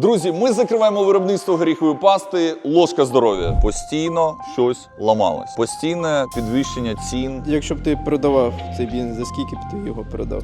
Друзі, ми закриваємо виробництво горіхової пасти ложка здоров'я. Постійно щось ламалось. Постійне підвищення цін. Якщо б ти продавав цей бізнес, за скільки б ти його продав?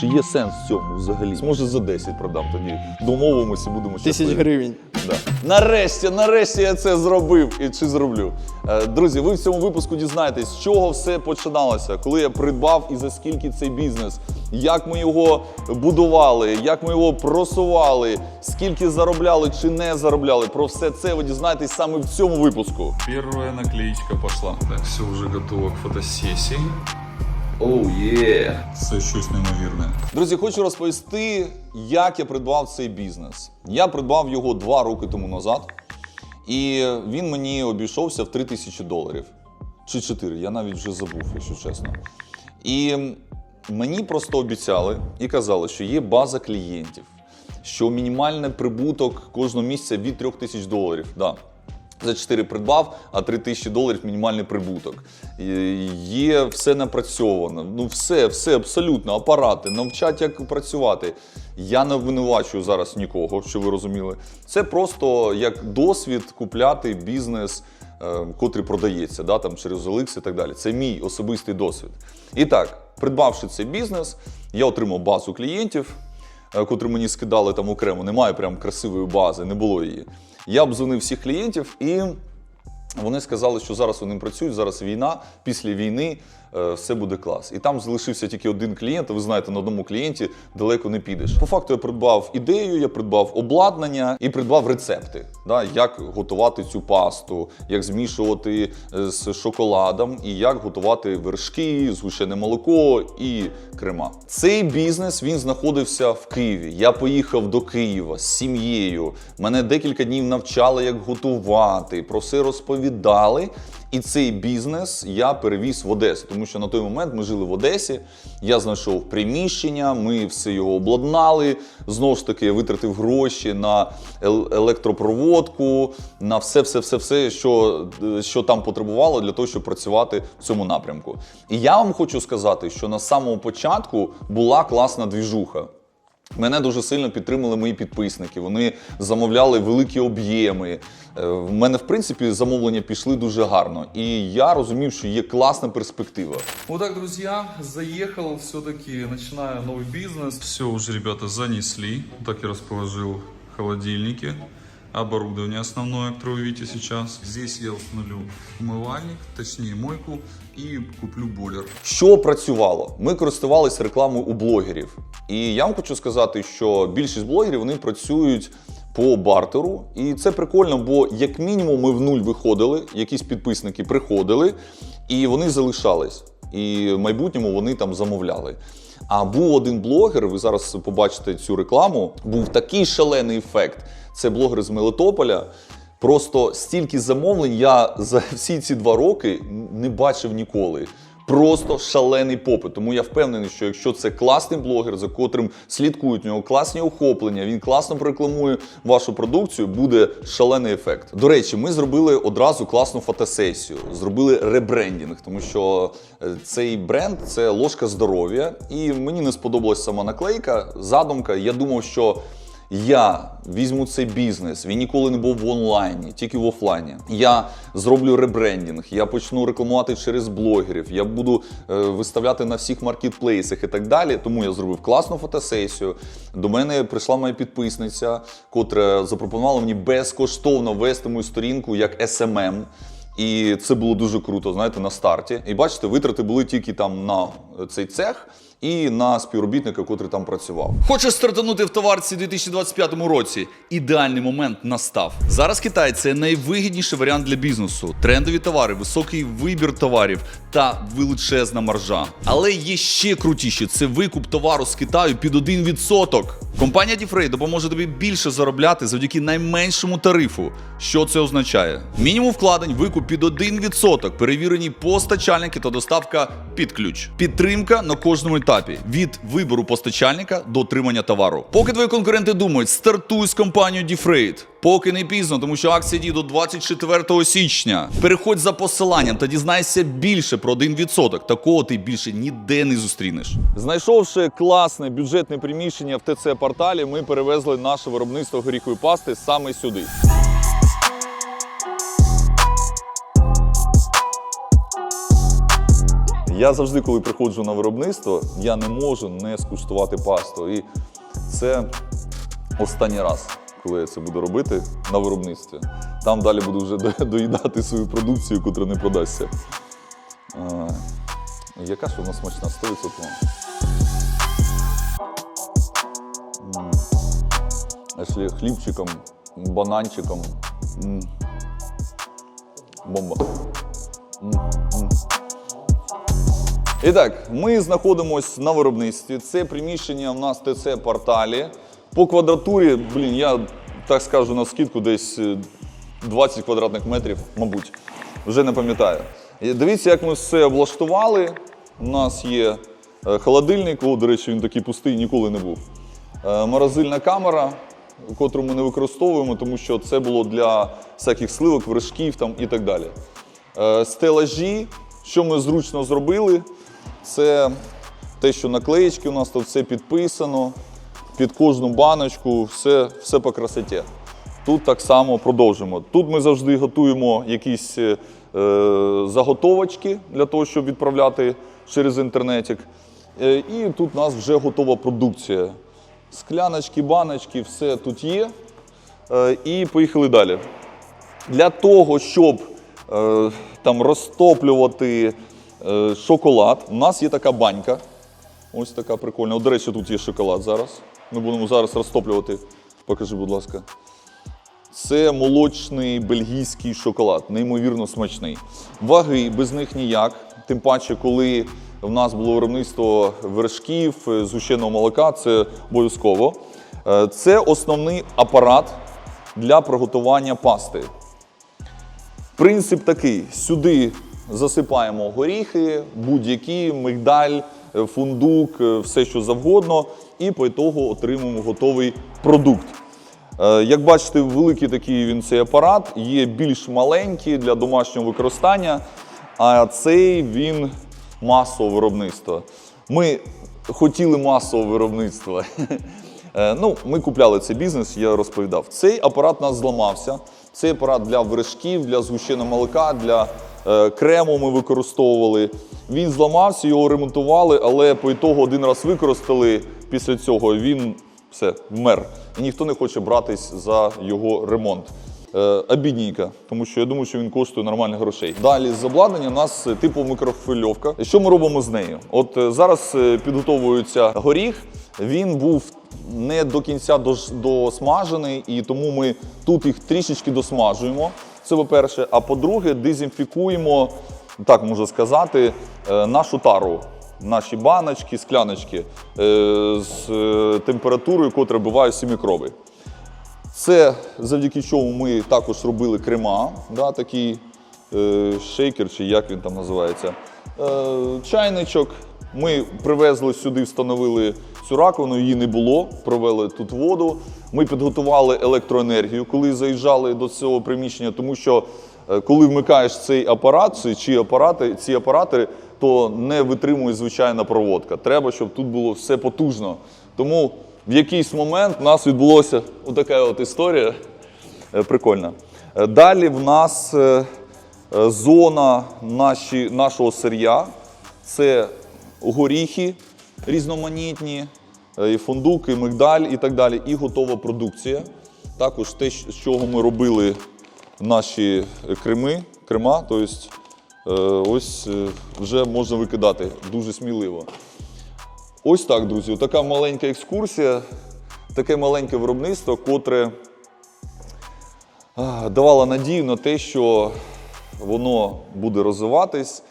Чи є сенс в цьому взагалі? Може за 10 продам тоді. Домовимося, будемо Тисяч щасливі. гривень. Да. Нарешті, нарешті я це зробив і чи зроблю. Е, Друзі, ви в цьому випуску дізнаєтесь, з чого все починалося, коли я придбав і за скільки цей бізнес, як ми його будували, як ми його просували, скільки заробляли чи не заробляли. Про все це ви дізнаєтесь саме в цьому випуску. Первая наклеечка пошла. Так, все уже готово к фотосессии. Оу є! Це щось неймовірне. Друзі, хочу розповісти, як я придбав цей бізнес. Я придбав його два роки тому назад, і він мені обійшовся в 3 тисячі доларів. Чи 4, я навіть вже забув, якщо чесно. І мені просто обіцяли і казали, що є база клієнтів, що мінімальний прибуток кожного місяця від 3 тисяч доларів. Да. За 4 придбав, а 3 тисячі доларів мінімальний прибуток. Є все напрацьовано. Ну, все, все абсолютно, апарати, навчать, як працювати. Я не обвинувачую зараз нікого, що ви розуміли. Це просто як досвід купляти бізнес, е, котрий продається, да, там, через OLX і так далі. Це мій особистий досвід. І так, придбавши цей бізнес, я отримав базу клієнтів е, котрі мені скидали там окремо. Немає прям красивої бази, не було її. Я обзвонив всіх клієнтів і. Вони сказали, що зараз вони працюють, зараз війна, після війни все буде клас. І там залишився тільки один клієнт. Ви знаєте, на одному клієнті далеко не підеш. По факту я придбав ідею, я придбав обладнання і придбав рецепти, да, як готувати цю пасту, як змішувати е, з шоколадом, і як готувати вершки, згущене молоко і крема. Цей бізнес він знаходився в Києві. Я поїхав до Києва з сім'єю. Мене декілька днів навчали, як готувати, про все розповідали. І цей бізнес я перевіз в Одесу, тому що на той момент ми жили в Одесі. Я знайшов приміщення, ми все його обладнали. Знову ж таки, витратив гроші на електропроводку, на все, все, все, все, що, що там потребувало для того, щоб працювати в цьому напрямку. І я вам хочу сказати, що на самому початку була класна двіжуха. Мене дуже сильно підтримали мої підписники. Вони замовляли великі об'єми. Е, В мене, в принципі, замовлення пішли дуже гарно. І я розумів, що є класна перспектива. Вот так, друзья, заехал, все-таки начинаю новый бизнес. Все уже ребята занесли. Так я расположил холодильники. Оборудование основное, которое вы видите сейчас. Здесь я установлю умывальник, точнее мойку, и куплю бойлер. Що працювало? Ми користувалися рекламою у блогерів. І я вам хочу сказати, що більшість блогерів вони працюють по бартеру. І це прикольно, бо як мінімум ми в нуль виходили, якісь підписники приходили, і вони залишались. І в майбутньому вони там замовляли. А був один блогер, ви зараз побачите цю рекламу. Був такий шалений ефект. Це блогер з Мелитополя. Просто стільки замовлень я за всі ці два роки не бачив ніколи. Просто шалений попит. Тому я впевнений, що якщо це класний блогер, за котрим слідкують у нього класні охоплення, він класно прорекламує вашу продукцію, буде шалений ефект. До речі, ми зробили одразу класну фотосесію, зробили ребрендінг, тому що е, цей бренд це ложка здоров'я, і мені не сподобалась сама наклейка, задумка. Я думав, що я візьму цей бізнес, він ніколи не був в онлайні, тільки в офлайні. Я зроблю ребрендінг, я почну рекламувати через блогерів, я буду е, виставляти на всіх маркетплейсах і так далі. Тому я зробив класну фотосесію. До мене прийшла моя підписниця, котра запропонувала мені безкоштовно вести мою сторінку як SMM. І це було дуже круто, знаєте, на старті. І бачите, витрати були тільки там на цей цех і на співробітника, котрий там працював. Хочеш стартанути в товарці у 2025 році? Ідеальний момент настав. Зараз Китай це найвигідніший варіант для бізнесу. Трендові товари, високий вибір товарів та величезна маржа. Але є ще крутіше це викуп товару з Китаю під 1%. Компанія Діфрей допоможе тобі більше заробляти завдяки найменшому тарифу. Що це означає? Мінімум вкладень, викуп під 1%, перевірені постачальники та доставка під ключ. Підтримка на кожному етапі. Етапі від вибору постачальника до отримання товару. Поки твої конкуренти думають, стартуй з компанією Діфрейд. Поки не пізно, тому що акція діє до 24 січня. Переходь за посиланням та дізнайся більше про 1%. Такого ти більше ніде не зустрінеш. Знайшовши класне бюджетне приміщення в ТЦ порталі, ми перевезли наше виробництво горіхової пасти саме сюди. Я завжди, коли приходжу на виробництво, я не можу не скуштувати пасту. І це останній раз, коли я це буду робити на виробництві. Там далі буду вже доїдати свою продукцію, яка не продасться. А, яка ж вона смачна? 100%. М. Якщо хлібчиком, бананчиком. Бомба. І так, ми знаходимося на виробництві. Це приміщення в нас ТЦ порталі. По квадратурі, блін, я так скажу на скидку, десь е, 20 квадратних метрів, мабуть, вже не пам'ятаю. Дивіться, як ми все облаштували. У нас є е, холодильник, о, до речі, він такий пустий, ніколи не був. Е, Морозильна камера, котру ми не використовуємо, тому що це було для всяких сливок, вершків там і так далі. Е, Стелажі, що ми зручно зробили, це те, що наклеєчки у нас тут все підписано, під кожну баночку, все, все по красоті. Тут так само продовжимо. Тут ми завжди готуємо якісь е, заготовочки для того, щоб відправляти через інтернетик. Е, і тут у нас вже готова продукція. Скляночки, баночки, все тут є. Е, і поїхали далі. Для того, щоб е, там розтоплювати шоколад, у нас є така банька. Ось така прикольна. До речі, тут є шоколад зараз. Ми будемо зараз розтоплювати. Покажи, будь ласка. Це молочний бельгійський шоколад, неймовірно смачний. Ваги без них ніяк. Тим паче, коли в нас було виробництво вершків, е, згущеного молока, це обов'язково. Е, Це основний апарат для приготування пасти. Принцип такий: сюди засипаємо горіхи, будь-які, мигдаль, е, фундук, е, все що завгодно, і по ітогу отримуємо готовий продукт. Е, Як бачите, великий такий він цей апарат, є більш маленький для домашнього використання, а цей він масового виробництва. Ми хотіли масового виробництва. Ну, ми купляли цей бізнес, я розповідав. Цей апарат у нас зламався. Цей апарат для вершків, для згущеного молока, для крему ми використовували. Він зламався, його ремонтували, але по ітогу один раз використали. Після цього він все вмер. І ніхто не хоче братись за його ремонт. Е, обідненько, тому що я думаю, що він коштує нормальних грошей. Далі з обладнання у нас е, типу мікрохвильовка. Що ми робимо з нею? От е, зараз е, підготовується горіх. Він був не до кінця досмажений, і тому ми тут їх трішечки досмажуємо. Це по-перше. А по-друге, дезінфікуємо, так можна сказати, е, нашу тару. Наші баночки, скляночки е, з е, температурою, котра вбиває всі мікроби. Це завдяки чому ми також робили крема, да, такий шейкер, чи як він там називається. Чайничок. Ми привезли сюди, встановили цю раковину, її не було, провели тут воду. Ми підготували електроенергію, коли заїжджали до цього приміщення, тому що е, коли вмикаєш цей апарат, чи, апарати, ці апарати, то не витримує звичайна проводка. Треба, щоб тут було все потужно. Тому в якийсь момент у нас відбулося отака от історія. Е, Прикольна. Е, Далі в нас зона наші, нашого сир'я. Це горіхи різноманітні, е, і фундук, і мигдаль і так далі. І готова продукція. Також те, з чого ми робили наші креми, крема, тобто е, ось е, вже можна викидати дуже сміливо. Ось так, друзі, така маленька екскурсія, таке маленьке виробництво, котре давало надію на те, що воно буде розвиватись.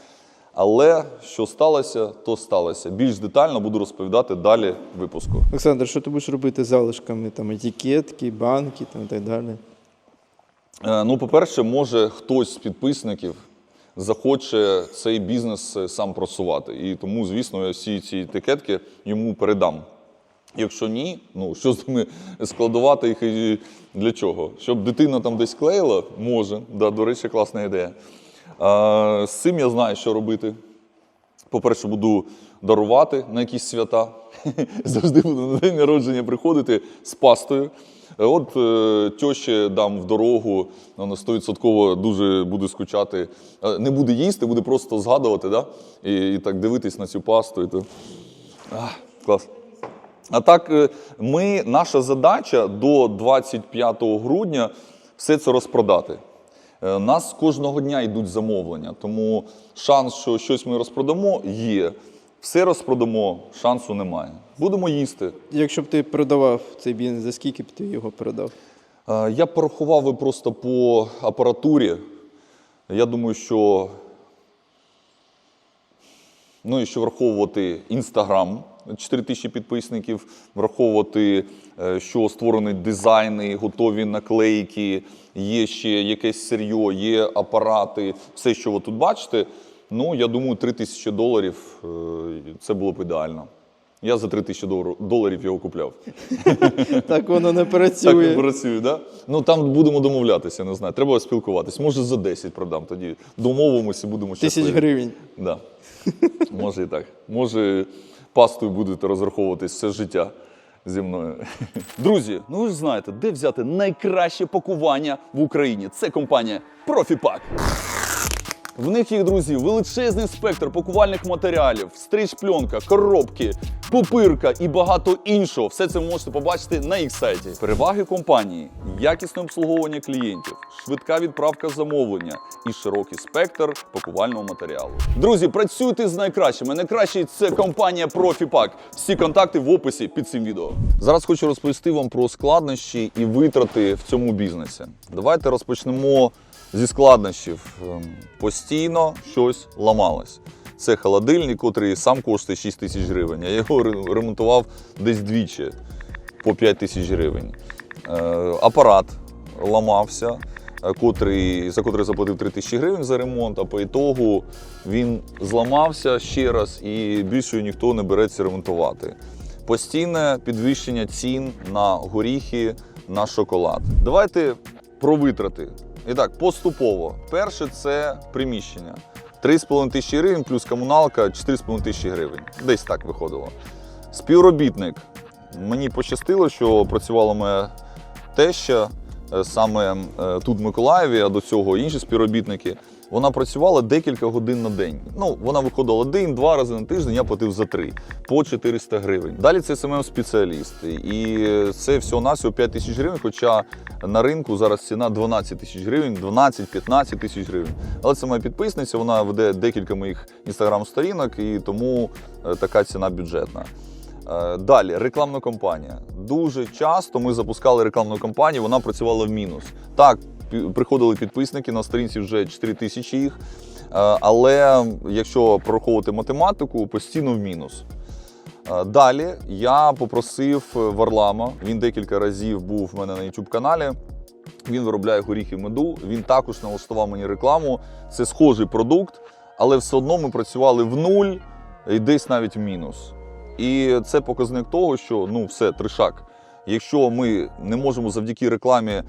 Але що сталося, то сталося. Більш детально буду розповідати далі в випуску. Олександр, що ти будеш робити з залишками, там, етикетки, банки там, і так далі? Е, Ну, по-перше, може хтось з підписників захоче цей бізнес е, сам просувати. І тому, звісно, я всі ці етикетки йому передам. Якщо ні, ну що з ними складувати їх і для чого? Щоб дитина там десь клеїла, може. Да, до речі, класна ідея. З цим я знаю, що робити. По-перше, буду дарувати на якісь свята. Завжди буду на день народження приходити з пастою. Е, От е, тьоші дам в дорогу, вона стовідсотково дуже буде скучати. Е, Не буде їсти, буде просто згадувати, да? і, і так дивитись на цю пасту. І то... а, клас. А так, ми, наша задача до 25 грудня все це розпродати. Е, У нас кожного дня йдуть замовлення, тому шанс, що щось ми розпродамо, є. Все розпродамо, шансу немає. Будемо їсти. Якщо б ти продавав цей бізнес, за скільки б ти його продав? Е, Я порахував би просто по апаратурі. Я думаю, що ну і що враховувати Інстаграм, 4 тисячі підписників, враховувати, е, що створені дизайни, готові наклейки, є ще якесь сир'йо, є апарати, все, що ви тут бачите. Ну, я думаю, 3 тисячі доларів е, це було б ідеально. Я за 3 тисячі доларів його купляв. Так воно не Так працює. не працює, да? Ну там будемо домовлятися, не знаю. Треба спілкуватись. Може за 10 продам тоді. Домовимося, будемо Тисяч гривень. Да. Може і так. Може, пастою будете розраховуватись все життя зі мною. Друзі, ну ви ж знаєте, де взяти найкраще пакування в Україні. Це компанія Профіпак. В них є, друзі, величезний спектр пакувальних матеріалів, стріч-пленка, коробки, пупирка і багато іншого. Все це ви можете побачити на їх сайті. Переваги компанії, якісне обслуговування клієнтів, швидка відправка замовлення і широкий спектр пакувального матеріалу. Друзі, працюйте з найкращими. Найкращий це компанія Профіпак. Всі контакти в описі під цим відео. Зараз хочу розповісти вам про складнощі і витрати в цьому бізнесі. Давайте розпочнемо складнощів. Ем, Постійно щось ламалось. Це холодильник, який сам коштує 6 тисяч гривень. Я його ремонтував десь двічі по 5 тисяч гривень. Е, апарат ламався, е, котрий, за котрий заплатив 3 тисячі гривень за ремонт, а по ітогу він зламався ще раз і більше ніхто не береться ремонтувати. Постійне підвищення цін на горіхи, на шоколад. Давайте про витрати. І так, поступово. Перше це приміщення. 3,5 тисячі гривень плюс комуналка 4,5 тисячі гривень. Десь так виходило. Співробітник. Мені пощастило, що працювала моя теща е, саме е, тут в Миколаєві, а до цього інші співробітники. Вона працювала декілька годин на день. Ну, вона виходила один-два рази на тиждень, я платив за три по 400 гривень. Далі це СММ спеціаліст. І це всього навсього 5 тисяч гривень. Хоча на ринку зараз ціна 12 тисяч гривень, 12-15 тисяч гривень. Але це моя підписниця, вона веде декілька моїх інстаграм-сторінок, і тому е, така ціна бюджетна. Е, Далі рекламна кампанія. Дуже часто ми запускали рекламну кампанію, вона працювала в мінус. Так, приходили підписники на сторінці вже 4 тисячі їх. е, Але якщо прораховувати математику, постійно в мінус. Е, Далі я попросив Варлама. Він декілька разів був в мене на youtube каналі. Він виробляє горіхи меду. Він також налаштував мені рекламу. Це схожий продукт, але все одно ми працювали в нуль і десь навіть в мінус. І це показник того, що ну все, тришак. Якщо ми не можемо завдяки рекламі е,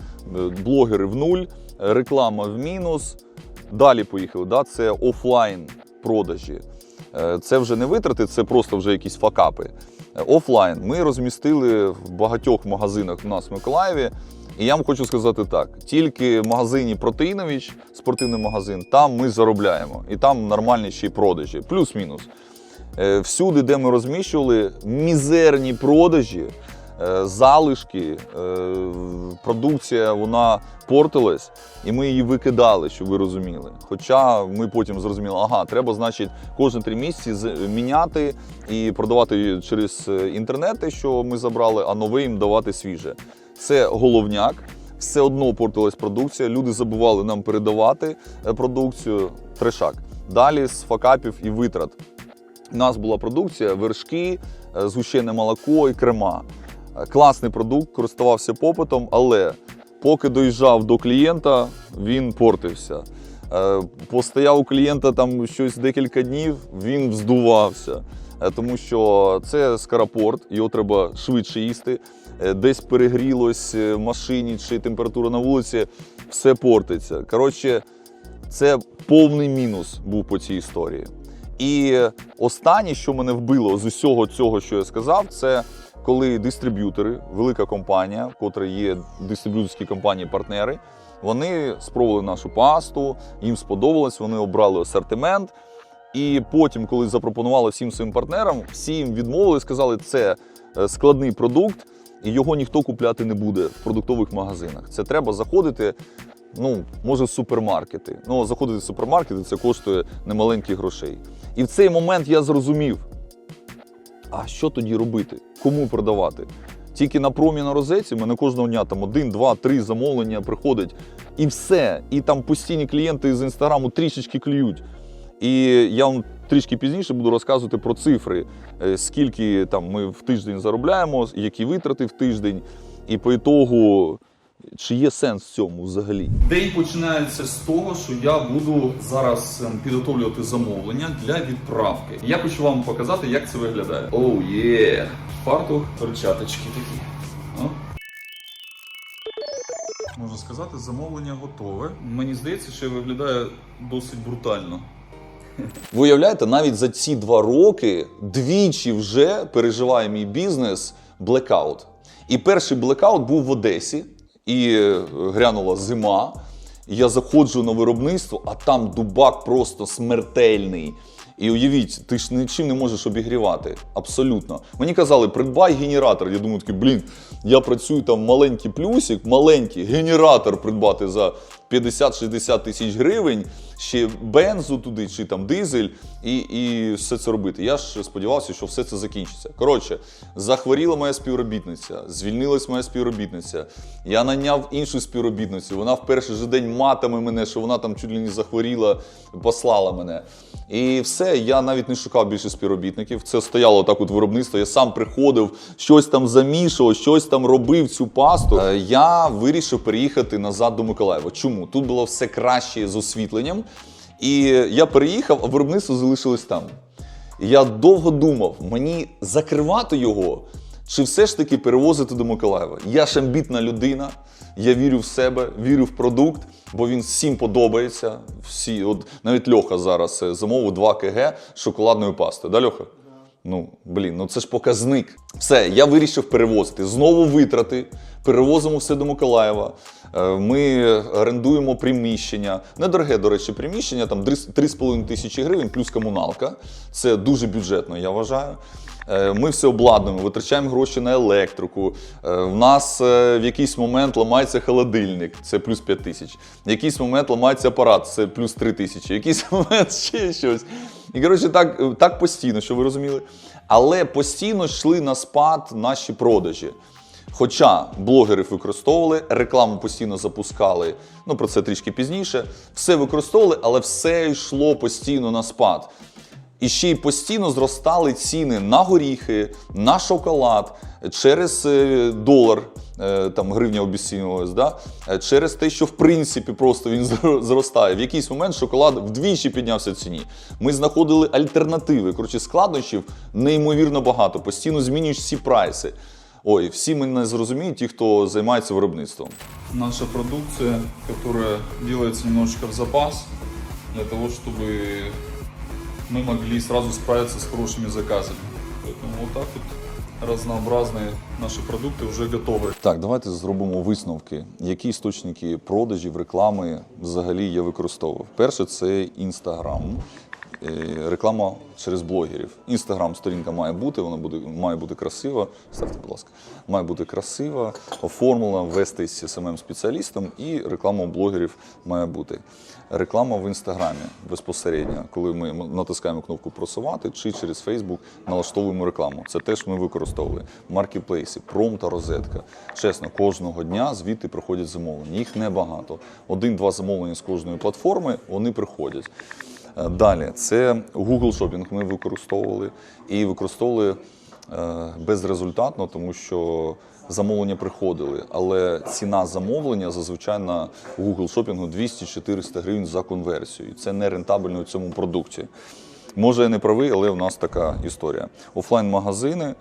блогери в нуль, реклама в мінус, далі поїхали. Да? Це офлайн продажі. Е, Це вже не витрати, це просто вже якісь факапи. Е, Офлайн ми розмістили в багатьох магазинах у нас в Миколаєві. І я вам хочу сказати так: тільки в магазині Протеїнович, спортивний магазин, там ми заробляємо. І там нормальні ще й продажі, плюс-мінус. Всюди, де ми розміщували, мізерні продажі, залишки, е, продукція вона портилась, і ми її викидали, щоб ви розуміли. Хоча ми потім зрозуміли, ага, треба, значить, кожні три місяці міняти і продавати через е, інтернет, те, що ми забрали, а нове їм давати свіже. Це головняк. Все одно портилась продукція. Люди забували нам передавати е, продукцію. Трешак. Далі з факапів і витрат. У нас була продукція, вершки, е, згущене молоко і крема. Класний продукт, користувався попитом, але поки доїжджав до клієнта, він портився. Е, Постояв у клієнта там щось декілька днів, він вздувався. Е, Тому що це скарапорт, його треба швидше їсти. Е, Десь перегрілось в машині чи температура на вулиці, все портиться. Коротше, це повний мінус був по цій історії. І останнє, що мене вбило з усього цього, що я сказав, це коли дистриб'ютори, велика компанія, в котрій є дистриб'юторські компанії-партнери, вони спробували нашу пасту, їм сподобалось, вони обрали асортимент. І потім, коли запропонували всім своїм партнерам, всі їм відмовили, сказали, це е, складний продукт, і його ніхто купляти не буде в продуктових магазинах. Це треба заходити, ну, може, супермаркети. Ну, заходити в супермаркети це коштує немаленьких грошей. І в цей момент я зрозумів, а що тоді робити? Кому продавати? Тільки на промі на розетці мене кожного дня там один, два, три замовлення приходить. І все. І там постійні клієнти з інстаграму трішечки клюють. І я вам трішки пізніше буду розказувати про цифри, е, скільки там ми в тиждень заробляємо, які витрати в тиждень, і по ітогу, чи є сенс в цьому взагалі. День починається з того, що я буду зараз ем, підготовлювати замовлення для відправки. Я хочу вам показати, як це виглядає. Оу є! Фартух, перчаточки такі. О. Можна сказати, замовлення готове. Мені здається, що виглядає досить брутально. Ви уявляєте, навіть за ці два роки двічі вже переживає мій бізнес блекаут. І перший блекаут був в Одесі, і е, грянула зима. Я заходжу на виробництво, а там дубак просто смертельний. І уявіть, ти ж нічим не можеш обігрівати. Абсолютно. Мені казали, придбай генератор. Я думаю, такий, блін, я працюю там маленький плюсик, маленький генератор придбати за 50-60 тисяч гривень, ще бензу туди, чи там дизель, і, і все це робити. Я ж сподівався, що все це закінчиться. Коротше, захворіла моя співробітниця, звільнилась моя співробітниця. Я наняв іншу співробітницю. Вона в перший же день матами мене, що вона там чуть ли не захворіла, послала мене. І все, я навіть не шукав більше співробітників. Це стояло так от виробництво. Я сам приходив, щось там замішував, щось там робив цю пасту. Е, Я вирішив переїхати назад до Миколаєва. Чому? Тут було все краще з освітленням. І я переїхав, а виробництво залишилось там. Я довго думав, мені закривати його, чи все ж таки перевозити до Миколаєва. Я ж амбітна людина, я вірю в себе, вірю в продукт, бо він всім подобається. Всі, от навіть Льоха зараз е, замовив 2 кг шоколадної пасти. Да, Льоха? Ну, блін, ну це ж показник. Все, я вирішив перевозити. Знову витрати. Перевозимо все до Миколаєва. Е, Ми орендуємо приміщення. Недороге, до речі, приміщення, там 3,5 тисячі гривень плюс комуналка. Це дуже бюджетно, я вважаю. Е, Ми все обладнуємо, витрачаємо гроші на електрику. Е, В нас в якийсь момент ламається холодильник, це плюс 5 тисяч. В якийсь момент ламається апарат, це плюс 3 тисячі. В якийсь момент ще щось. І коротше, так, так постійно, що ви розуміли. Але постійно йшли на спад наші продажі. Хоча блогерів використовували, рекламу постійно запускали, ну про це трішки пізніше. Все використовували, але все йшло постійно на спад. І ще й постійно зростали ціни на горіхи, на шоколад через е, долар. е, Там гривня обіцінювалась, да? е, через те, що в принципі просто він зро- зростає. В якийсь момент шоколад вдвічі піднявся в ціні. Ми знаходили альтернативи. Коротше, складнощів неймовірно багато. Постійно змінюють всі прайси. Ой, всі мене зрозуміють, ті, хто займається виробництвом. Наша продукция, которая делается немножечко в запас, для того, чтобы мы могли сразу справиться с хорошими заказами. Поэтому вот так вот разнообразные наши продукты уже готовы. Так, давайте зробимо висновки. Які істочники продажів, реклами взагалі я використовував? Перше, це Інстаграм. Е, Реклама через блогерів. Інстаграм сторінка має бути, вона буде, має бути красива. Ставте, будь ласка, має бути красива, оформлена, вестись самим спеціалістом, і реклама у блогерів має бути. Реклама в інстаграмі безпосередньо, коли ми натискаємо кнопку просувати чи через Фейсбук налаштовуємо рекламу. Це теж ми використовували. Маркетплейси, пром та розетка. Чесно, кожного дня звідти приходять замовлення. Їх небагато. Один-два замовлення з кожної платформи вони приходять. Далі, це Google Shopping ми використовували і використовували е, безрезультатно, тому що замовлення приходили, але ціна замовлення зазвичай на Google шопінгу 200-400 гривень за конверсію. Це не рентабельно у цьому продукті. Може, я не правий, але у нас така історія. Офлайн-магазини е,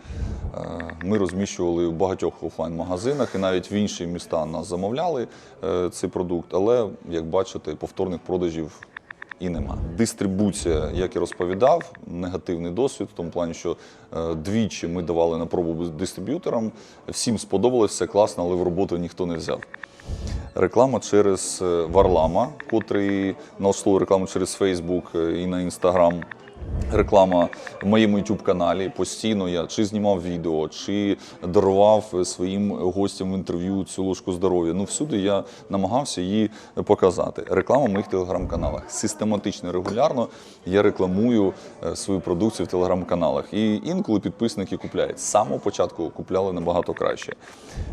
ми розміщували в багатьох офлайн-магазинах, і навіть в інші міста нас замовляли е, цей продукт. Але як бачите, повторних продажів і нема. Дистрибуція, як і розповідав, негативний досвід, в тому плані, що е, двічі ми давали на пробу дистриб'юторам. Всім сподобалось, все класно, але в роботу ніхто не взяв. Реклама через е, Варлама, котрий налаштовує рекламу через е, і на Instagram. Реклама в моєму youtube каналі постійно я чи знімав відео, чи дарував своїм гостям в інтерв'ю цю ложку здоров'я. Ну всюди я намагався її показати. Реклама в моїх телеграм-каналах. Систематично, регулярно я рекламую е, свою продукцію в телеграм-каналах. І інколи підписники купляють. З самого початку купляли набагато краще.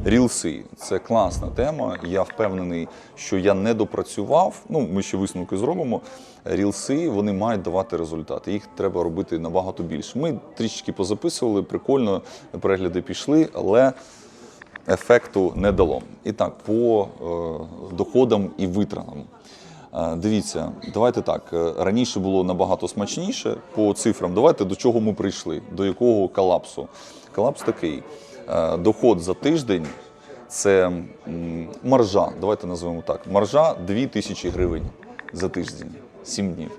Рілси це класна тема. Я впевнений, що я не допрацював. Ну, ми ще висновки зробимо. Рілси вони мають давати результати. Їх треба робити набагато більше. Ми трішки позаписували, прикольно, перегляди пішли, але ефекту не дало. І так, по е, доходам і витратам. Е, Дивіться, давайте так. е, Раніше було набагато смачніше по цифрам. Давайте до чого ми прийшли, до якого колапсу. Колапс такий: доход за тиждень це маржа. Давайте назвемо так. Маржа 2000 гривень за тиждень, 7 днів.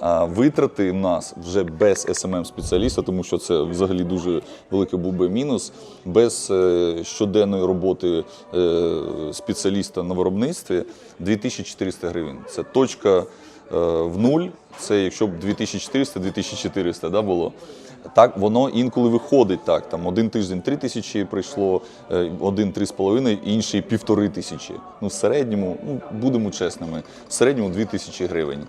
А витрати нас вже без smm спеціаліста, тому що це взагалі дуже великий був би мінус. Без е, щоденної роботи е, спеціаліста на виробництві 2400 гривень. Це точка е, в нуль. Це якщо б 2400-2400 да, було. Так воно інколи виходить так. Там один тиждень 3 тисячі прийшло, один три з половиною, інший півтори тисячі. Ну, в середньому, ну будемо чесними, в середньому 2 тисячі гривень.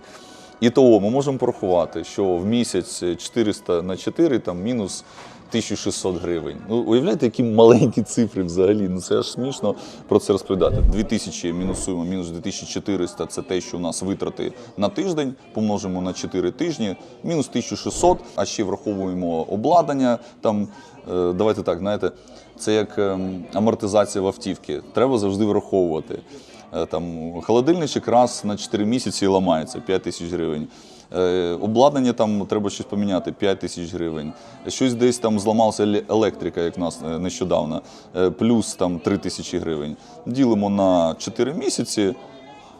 І того ми можемо порахувати, що в місяць 400 на 4 там мінус 1600 гривень. Ну, уявляєте, які маленькі цифри взагалі. Ну це аж смішно про це розповідати. 2000 мінусуємо, мінус 2400 – це те, що у нас витрати на тиждень, помножимо на 4 тижні, мінус 1600, а ще враховуємо обладнання. Там, е, давайте так, знаєте, це як ем, амортизація в автівки. Треба завжди враховувати. Е, Там холодильничок раз на 4 місяці ламається 5 тисяч гривень. Е, Обладнання там треба щось поміняти 5 тисяч гривень. Щось десь там зламалася еле- електрика, як в нас е, нещодавно, плюс там 3 тисячі гривень. Ділимо на 4 місяці.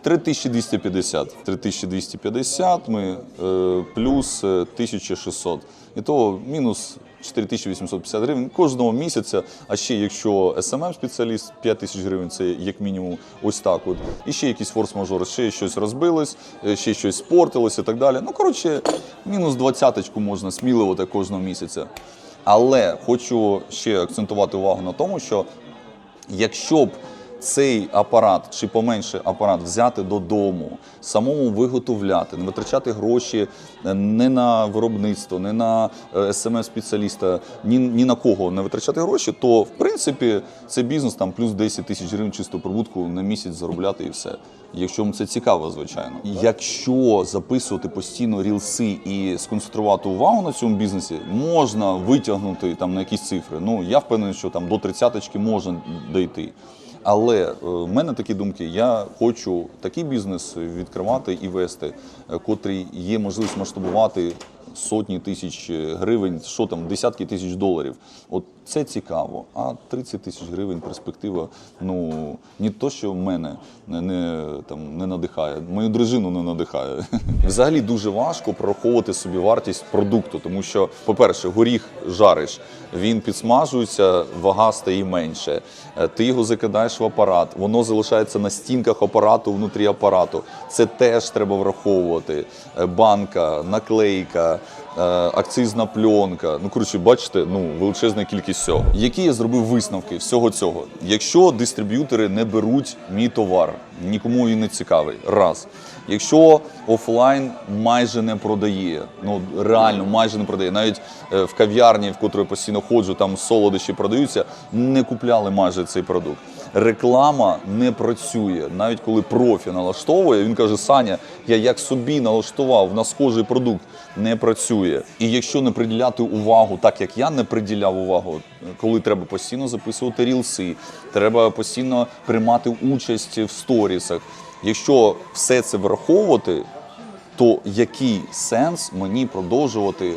3250. 3250 ми е, плюс е, 1600. І то мінус 4850 гривень кожного місяця. А ще якщо smm спеціаліст 5 тисяч гривень, це як мінімум ось так. От. І ще якісь форс-мажори, ще щось розбилось, е, ще щось спортилось і так далі. Ну, коротше, мінус двадцяточку можна сміливо кожного місяця. Але хочу ще акцентувати увагу на тому, що якщо б цей апарат чи поменше апарат взяти додому, самому виготовляти, не витрачати гроші е, не на виробництво, не на смс спеціаліста, ні, ні на кого не витрачати гроші, то в принципі це бізнес там плюс 10 тисяч гривень чистого прибутку на місяць заробляти і все. Якщо вам це цікаво, звичайно. Якщо записувати постійно рілси і сконцентрувати увагу на цьому бізнесі, можна витягнути там на якісь цифри. Ну я впевнений, що там до тридцяточки можна дійти. Але е, в мене такі думки. Я хочу такий бізнес відкривати і вести, е, котрий є можливість масштабувати сотні тисяч гривень, що там, десятки тисяч доларів. От це цікаво. А 30 тисяч гривень перспектива, ну не то, що мене не, не, там, не надихає, мою дружину не надихає. Взагалі дуже важко прораховувати собі вартість продукту, тому що, по-перше, горіх жариш, він підсмажується, вага стає менше. Е, Ти його закидаєш в апарат, воно залишається на стінках апарату, внутрі апарату. Це теж треба враховувати. Е, Банка, наклейка, акцизна пленка. Ну, коротше, бачите, ну, величезна кількість всього. Які я зробив висновки всього цього? Якщо дистриб'ютори не беруть мій товар, нікому він не цікавий. Раз. Якщо офлайн майже не продає, ну реально майже не продає. Навіть е, в кав'ярні, в котру я постійно ходжу, там солодощі продаються, не купляли майже цей продукт. Реклама не працює. Навіть коли профі налаштовує, він каже: Саня, я як собі налаштував на схожий продукт, не працює. І якщо не приділяти увагу, так як я не приділяв увагу, коли треба постійно записувати рілси, треба постійно приймати участь в сторісах. Якщо все це враховувати, то який сенс мені продовжувати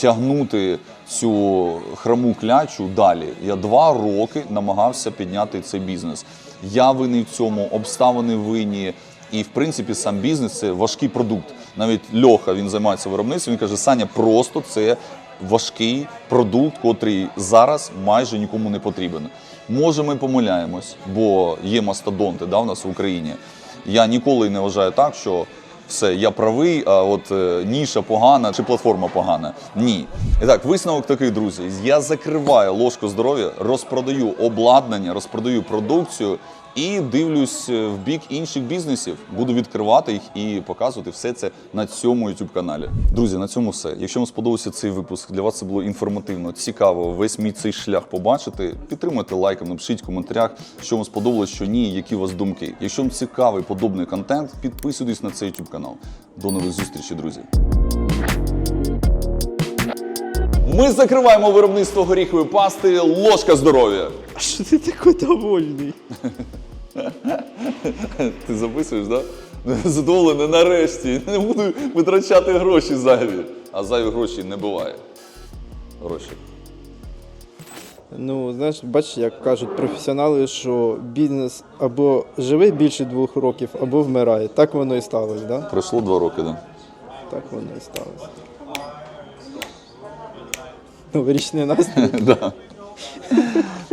тягнути цю храму клячу далі? Я два роки намагався підняти цей бізнес. Я винний в цьому, обставини винні. І в принципі сам бізнес це важкий продукт. Навіть Льоха він займається виробництвом. Він каже: Саня, просто це важкий продукт, котрий зараз майже нікому не потрібен. Може, ми помиляємось, бо є мастодонти да, в нас в Україні. Я ніколи не вважаю так, що все, я правий, а от е, ніша погана чи платформа погана. Ні. І так, висновок такий, друзі. Я закриваю ложку здоров'я, розпродаю обладнання, розпродаю продукцію і дивлюсь е, в бік інших бізнесів. Буду відкривати їх і показувати все це на цьому youtube каналі. Друзі, на цьому все. Якщо вам сподобався цей випуск, для вас це було інформативно, цікаво, весь мій цей шлях побачити. Підтримуйте лайком, напишіть в коментарях, що вам сподобалось, що ні, які у вас думки. Якщо вам цікавий подобний контент, підписуйтесь на цей youtube канал. До нових зустрічей, друзі. Ми закриваємо виробництво горіхової пасти ложка здоров'я. А що ти такий довольний? Ти записуєш, так? Да? Задоволений нарешті. Не буду витрачати гроші зайві. А зайві гроші не буває. Гроші. Ну, знаєш, бачиш, як кажуть професіонали, що бізнес або живе більше двох років, або вмирає. Так воно і сталося, да? Пройшло два роки, да? Так воно і сталося. Новорічний настрій. да.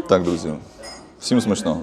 Так, друзі. Всім смачного.